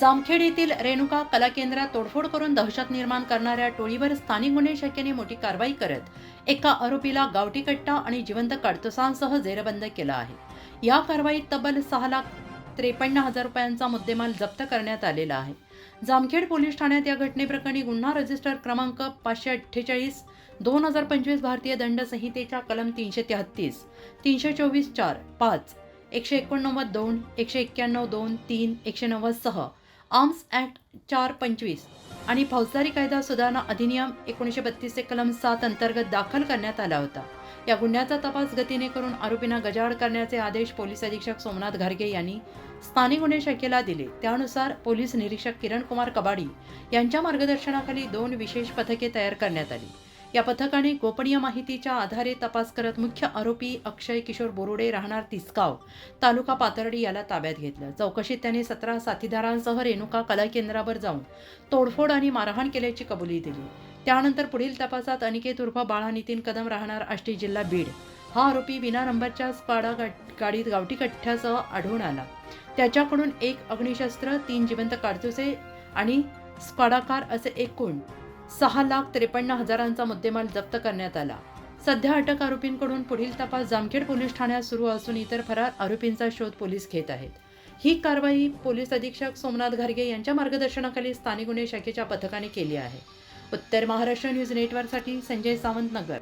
जामखेड येथील रेणुका कला केंद्रात तोडफोड करून दहशत निर्माण करणाऱ्या टोळीवर स्थानिक गुन्हे शाखेने मोठी कारवाई करत एका आरोपीला गावठी कट्टा आणि जिवंत काडतुसांसह जेरबंद केला आहे. या कारवाईत तब्बल सहा लाख त्रेपन्न हजार रुपयांचा मुद्देमाल जप्त करण्यात आलेला आहे. जामखेड पोलीस ठाण्यात या घटनेप्रकरणी गुन्हा रजिस्टर क्रमांक पाचशे अठ्ठेचाळीस दोन हजार पंचवीस भारतीय दंड संहितेच्या कलम तीनशे तेहत्तीस तीनशे चोवीस चार पाच एकशे एकोणनव्वद दोन एकशे एक्क्याण्णव दोन तीन एकशे नव्वदसह आर्म्स ॲक्ट चार पंचवीस आणि फौजदारी कायदा सुधारणा अधिनियम एकोणीसशे बत्तीसचे कलम सात अंतर्गत दाखल करण्यात आला होता. या गुन्ह्याचा तपास गतीने करून आरोपींना गजाआड करण्याचे आदेश पोलीस अधीक्षक सोमनाथ घारगे यांनी स्थानिक गुन्हे शाखेला दिले. त्यानुसार पोलीस निरीक्षक किरण कुमार कबाडी यांच्या मार्गदर्शनाखाली दोन विशेष पथके तयार करण्यात आली. या पथकाने गोपनीय माहितीच्या आधारे तपास करत मुख्य आरोपी अक्षय किशोर बोरुडे राहणार तिसगाव. तालुका पाथर्डी याला ताब्यात घेतलं. चौकशीत त्याने सतरा साथीदारांसह रेणुका कला केंद्रावर जाऊन तोडफोड आणि मारहाण केल्याची कबुली दिली. त्यानंतर पुढील तपासात अनिकेत उर्फ बाळा नितीन कदम राहणार आष्टी जिल्हा बीड. हा आरोपी विना नंबरच्या स्पाडा गाडीत गावठी कठ्ठ्यासह आढळून आला. त्याच्याकडून एक अग्निशस्त्र तीन जिवंत काडतुसे आणि स्पाडाकार असे एकूण सहा लाख त्रेपन्न हजारांचा मुद्देमाल जप्त करण्यात आला. सध्या अटक आरोपींकडून पुढील तपास जामखेड पोलीस ठाण्यात सुरू असून इतर फरार आरोपींचा शोध पोलीस घेत आहेत. ही कारवाई पोलीस अधीक्षक सोमनाथ घारगे यांच्या मार्गदर्शनाखाली स्थानिक गुन्हे शाखेच्या पथकाने केली आहे. उत्तर महाराष्ट्र न्यूज नेटवर्कसाठी संजय सावंत नगर.